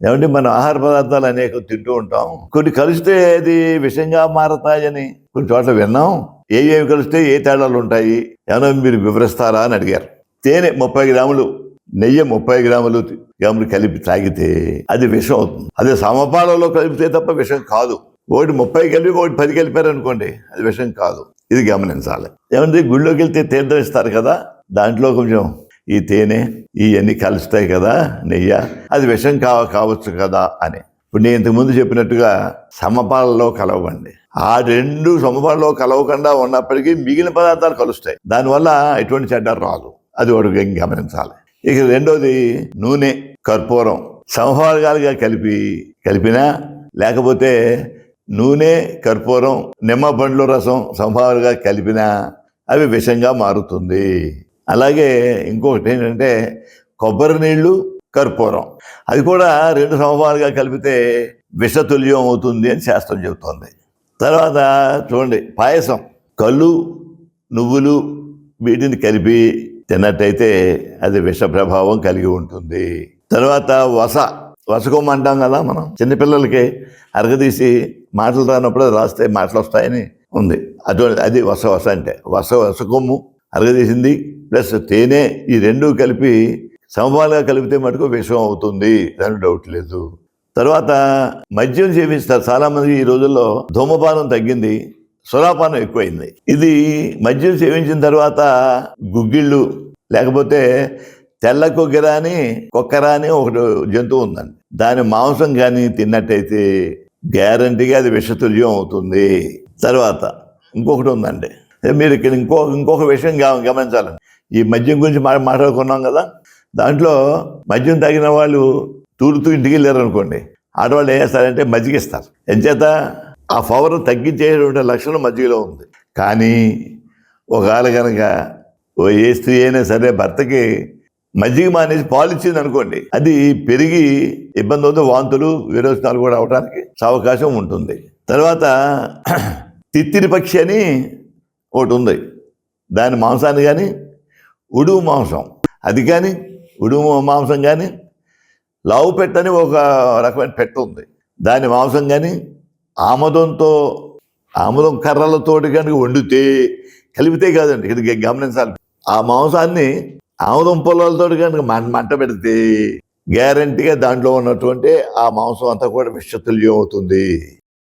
ఏమంటే మనం ఆహార పదార్థాలు అనేక తింటూ ఉంటాం కొన్ని కలిస్తే అది విషంగా మారతాయని కొన్ని చోట్ల విన్నాం. ఏ ఏవి కలిస్తే ఏ తేడాలు ఉంటాయి? ఏమన్నా మీరు వివరిస్తారా అని అడిగారు. తేనె ముప్పై గ్రాములు నెయ్యి ముప్పై గ్రాములు గ్రాములు కలిపి తాగితే అది విషం అవుతుంది. అదే సమపాలలో కలిపితే తప్ప విషం కాదు. ఒకటి ముప్పై కలిపి ఒకటి పది కలిపారు అనుకోండి అది విషం కాదు. ఇది గమనించాలి. ఏమంటే గుళ్ళోకి వెళ్తే తీర్థం ఇస్తారు కదా దాంట్లో కొంచెం ఈ తేనె ఇవన్నీ కలుస్తాయి కదా నెయ్య? అది విషం కావ కావచ్చు కదా అని. ఇప్పుడు నేను ఇంతకుముందు చెప్పినట్టుగా సమపాలలో కలవండి. ఆ రెండు సమపాలలో కలవకుండా ఉన్నప్పటికీ మిగిలిన పదార్థాలు కలుస్తాయి. దానివల్ల ఎటువంటి చెడ్డ రాదు. అది ఒకటి గమనించాలి. ఇక రెండోది నూనె కర్పూరం. సమభాగాలుగా కలిపి కలిపినా లేకపోతే నూనె కర్పూరం నిమ్మ పండ్ల రసం సంభావనగా కలిపినా అవి విషంగా మారుతుంది. అలాగే ఇంకొకటి ఏంటంటే కొబ్బరి నీళ్ళు కర్పూరం. అది కూడా రెండు సమభాగాలుగా కలిపితే విషతుల్యం అవుతుంది అని శాస్త్రం చెబుతోంది. తర్వాత చూడండి పాయసం. కళ్ళు నువ్వులు వీటిని కలిపి తిన్నట్టయితే అది విష ప్రభావం కలిగి ఉంటుంది. తర్వాత వస. వసకొమ్మ అంటాం కదా మనం. చిన్నపిల్లలకి అరగదీసి మాటలు రానప్పుడు రాస్తే మాటలు వస్తాయని ఉంది. అటువంటి అది వస వస అంటే. వస వసకొమ్ము అరగదీసింది. ప్లస్ తేనె ఈ రెండు కలిపి సమపాలుగా కలిపితే మటుకు విషం అవుతుంది దాని డౌట్ లేదు. తర్వాత మద్యం సేవిస్తారు. చాలామంది ఈ రోజుల్లో ధూమపానం తగ్గింది. సురాపానం ఎక్కువైంది. ఇది మద్యం సేవించిన తర్వాత గుగ్గిళ్ళు లేకపోతే తెల్ల కొగ్గిర అని కొక్కర అని ఒకటి జంతువు ఉందండి. దాని మాంసం కానీ తిన్నట్టయితే గ్యారంటీగా అది విషతుల్యం అవుతుంది. తర్వాత ఇంకొకటి ఉందండి. మీరు ఇక్కడ ఇంకో ఇంకొక విషయం గమనించాలండి. ఈ మద్యం గురించి మా మాట్లాడుకున్నాం కదా దాంట్లో మద్యం తాగిన వాళ్ళు తూరుతూ ఇంటికి వెళ్ళారు అనుకోండి ఆడవాళ్ళు ఏం చేస్తారంటే మజ్జిగ ఇస్తారు ఎంచేత ఆ పవర్ తగ్గించేటువంటి లక్షణం మజ్జిగలో ఉంది. కానీ ఒకవేళ కనుక ఓ ఏ స్త్రీ అయినా సరే భర్తకి మజ్జిగ మానేసి పాలు ఇచ్చింది అనుకోండి అది పెరిగి ఇబ్బంది అవుతుంది వాంతులు విరోచనాలు కూడా అవడానికి అవకాశం ఉంటుంది. తర్వాత తిత్తిరి పక్షి అని ఒకటి ఉంది దాని మాంసాన్ని కానీ ఉడుము మాంసం. అది కానీ ఉడుము మాంసం కానీ లావు పెట్టని ఒక రకమైన పెట్ట ఉంది. దాని మాంసం కానీ ఆముదంతో ఆముదం కర్రలతోటి కనుక వండితే కలిపితే కాదండి. ఇది గమనించాలి. ఆ మాంసాన్ని ఆముదం పొలాలతో కనుక మంట మంట పెడితే గ్యారంటీగా దాంట్లో ఉన్నటువంటి ఆ మాంసం అంతా కూడా విషతుల్యం అవుతుంది.